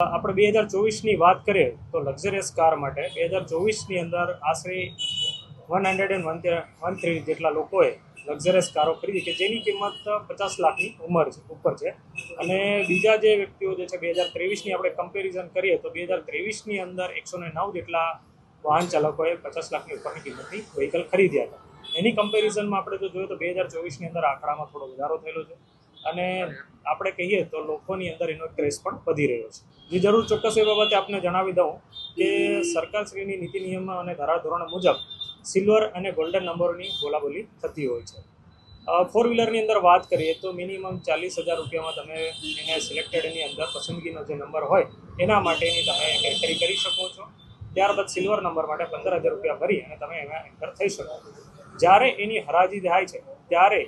આપણે બે હજાર ચોવીસની વાત કરીએ તો લક્ઝરિયસ કાર માટે બે હજાર ચોવીસની અંદર આશરે one hundred and one one three જેટલા લોકોએ લક્ઝરિયસ કારો ખરીદી કે જેની કિંમત પચાસ લાખની ઉંમર છે, ઉપર છે. અને બીજા જે વ્યક્તિઓ જે છે, બે હજાર ત્રેવીસની આપણે કમ્પેરિઝન કરીએ તો બે હજાર ત્રેવીસની અંદર એકસો ને નવ જેટલા વાહન ચાલકોએ પચાસ લાખની ઉપરની કિંમતની વ્હીકલ ખરીદ્યા હતા. એની કમ્પેરિઝનમાં આપણે જો જોઈએ તો બે હજાર ચોવીસની અંદર આંકડામાં થોડો વધારો થયેલો છે. અને આપણે કહીએ તો લોકોની અંદર એનો ક્રેઝ પણ વધી રહ્યો છે. જે જરૂર ચોક્કસ એ બાબતે આપને જણાવી દઉં કે સરકારશ્રીની નીતિ નિયમ અને ધારાધોરણ મુજબ સિલ્વર અને ગોલ્ડન નંબરોની બોલાબોલી થતી હોય છે. ફોર વ્હીલરની અંદર વાત કરીએ તો મિનિમમ ચાલીસ હજાર રૂપિયામાં તમે એને સિલેક્ટેડની અંદર પસંદગીનો જે નંબર હોય એના માટેની તમે એન્ટ્રી કરી શકો છો. ત્યારબાદ સિલ્વર નંબર માટે પંદર હજાર રૂપિયા ભરી અને તમે એમાં એન્ટર થઈ શકો જ્યારે એની હરાજી થાય છે, ત્યારે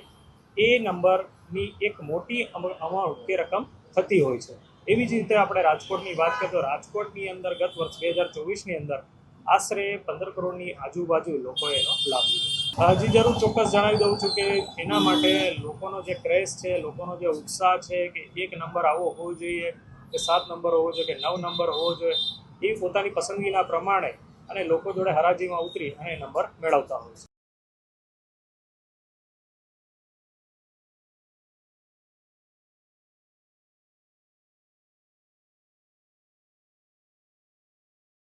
એ નંબરની એક મોટી અમાઉન્ટ કે રકમ થતી હોય છે. એવી જ રીતે આપણે રાજકોટની વાત કરીએ તો રાજકોટની અંદર ગત વર્ષ બે હજાર ચોવીસની અંદર આશરે પંદર કરોડની આજુબાજુ લોકોએ એનો લાભ લીધો હજી જરૂર ચોક્કસ જણાવી દઉં છું કે એના માટે લોકોનો જે ક્રેઝ છે, લોકોનો જે ઉત્સાહ છે કે એક નંબર આવો હોવો જોઈએ, કે સાત નંબર હોવો જોઈએ, કે નવ નંબર હોવો જોઈએ, એ પોતાની પસંદગીના પ્રમાણે અને લોકો જોડે હરાજીમાં ઉતરી અને નંબર મેળવતા હોય છે.